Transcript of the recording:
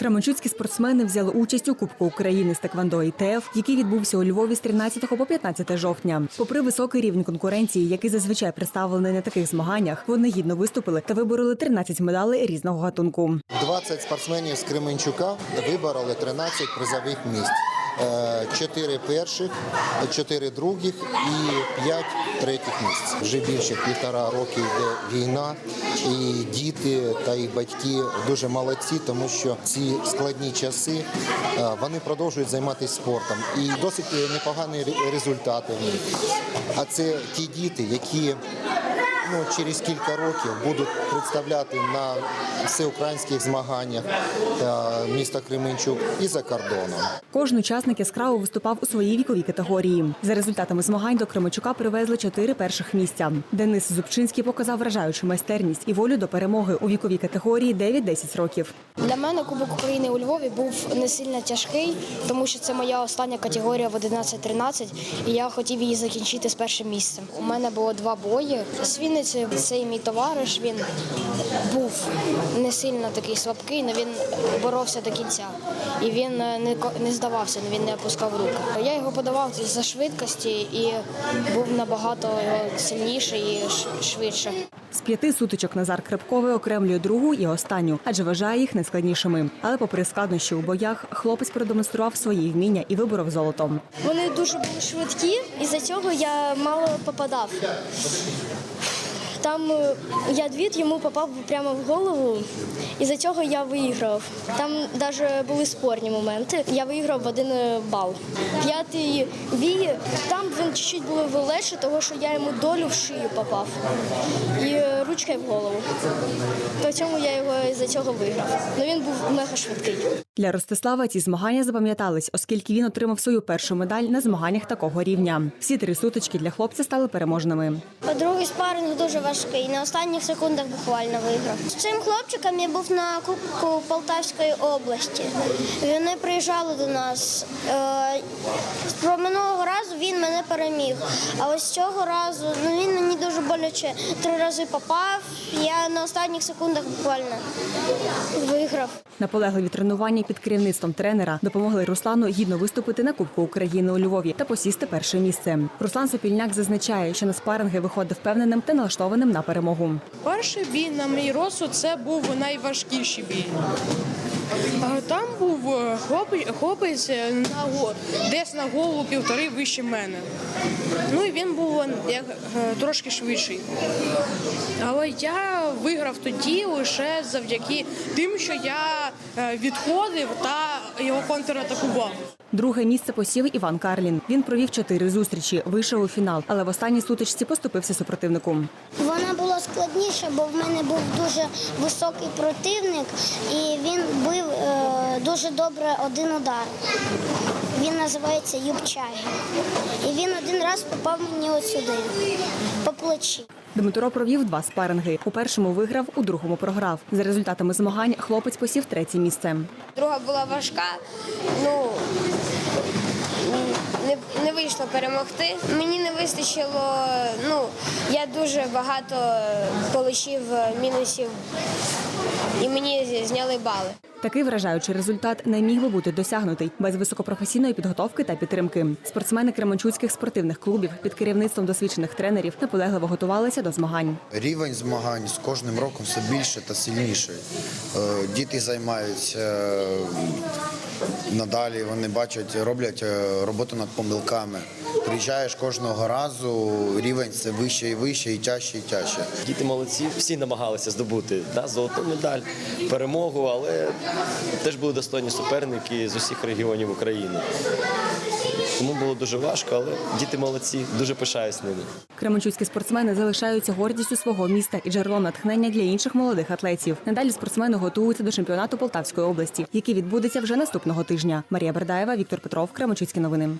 Кременчуцькі спортсмени взяли участь у Кубку України з Теквандо ІТФ, який відбувся у Львові з 13 по 15 жовтня. Попри високий рівень конкуренції, який зазвичай представлений на таких змаганнях, вони гідно виступили та вибороли 13 медалей різного гатунку. 20 спортсменів з Кременчука вибороли 13 призових місць. Е, Чотири перших, чотири других і п'ять третіх місць. Вже більше півтора роки йде війна, і діти та їх батьки дуже молодці, тому що ці складні часи е, вони продовжують займатися спортом. І досить непогані ре- результати в них. А це ті діти, які ну, через кілька років будуть представляти на всеукраїнських змаганнях е, міста Кременчук і за кордоном. Кожен учасник яскраво виступав у своїй віковій категорії. За результатами змагань до Кременчука привезли чотири перших місця. Денис Зубчинський показав вражаючу майстерність і волю до перемоги у віковій категорії 9-10 років. Для мене Кубок України у Львові був не сильно тяжкий, тому що це моя остання категорія в 11-13, і я хотів її закінчити з першим місцем. У мене було два бої. З Вінниці цей мій товариш він був не сильно такий слабкий, але він боровся до кінця. І він е, не ко- не здавався, він не опускав руки. Я його подавав за швидкості і був набагато сильніший і швидше. З п'яти сутичок Назар Крепковий окремлює другу і останню, адже вважає їх найскладнішими. Але, попри складнощі у боях, хлопець продемонстрував свої вміння і виборов золотом. Вони дуже були швидкі, і за цього я мало попадав. Там е, ядвід йому попав прямо в голову, і за цього я виграв. Там навіть були спорні моменти. Я виграв в один е, бал. П'ятий бій, там він чуть-чуть було легше, тому що я йому долю в шию попав і е, ручкою в голову. По цьому я його за цього виграв. Ну він був мега швидкий. Для Ростислава ці змагання запам'ятались, оскільки він отримав свою першу медаль на змаганнях такого рівня. Всі три сутички для хлопця стали переможними. Другий спаринг дуже важкий. На останніх секундах буквально виграв. З цим хлопчиком я був на Кубку Полтавської області. Вони приїжджали до нас. Е, Переміг. А ось цього разу ну, він мені дуже боляче три рази попав. Я на останніх секундах буквально виграв. Наполегливі тренування під керівництвом тренера допомогли Руслану гідно виступити на Кубку України у Львові та посісти перше місце. Руслан Сопільняк зазначає, що на спаринги виходив впевненим та налаштованим на перемогу. Перший бій на мій розсуд це був найважкіший бій. А Там був е, хлопець, хлопець е, на десь на голову півтори вище мене. Ну і він був як, е, трошки швидший. Але я виграв тоді лише завдяки тим, що я відходив та його контратакував. Друге місце посів Іван Карлін. Він провів чотири зустрічі, вийшов у фінал, але в останній сутичці поступився супротивнику. Вона була складніша, бо в мене був дуже високий противник, і він бив е, дуже добре один удар. Він називається Юбчагі. І він один раз попав мені от сюди, по плечі. Дмитро провів два спаринги. У першому виграв, у другому програв. За результатами змагань хлопець посів третє місце. Друга була важка, ну не, не вийшло перемогти. Мені не вистачило. Ну я дуже багато получив мінусів, і мені зняли бали. Такий вражаючий результат не міг би бути досягнутий без високопрофесійної підготовки та підтримки. Спортсмени кременчуцьких спортивних клубів під керівництвом досвідчених тренерів наполегливо готувалися до змагань. Рівень змагань з кожним роком все більше та сильніше. Діти займаються надалі, вони бачать, роблять е, роботу над помилками. Приїжджаєш кожного разу, рівень все вище і вище, і тяжче, і тяжче. Діти молодці, всі намагалися здобути да, золоту медаль, перемогу, але теж були достойні суперники з усіх регіонів України. Тому було дуже важко, але діти молодці, дуже пишаюсь ними. Кременчуцькі спортсмени залишаються гордістю свого міста і джерелом натхнення для інших молодих атлетів. Надалі спортсмени готуються до чемпіонату Полтавської області, який відбудеться вже наступного тижня. Марія Бердаєва, Віктор Петров, Кременчуцькі новини.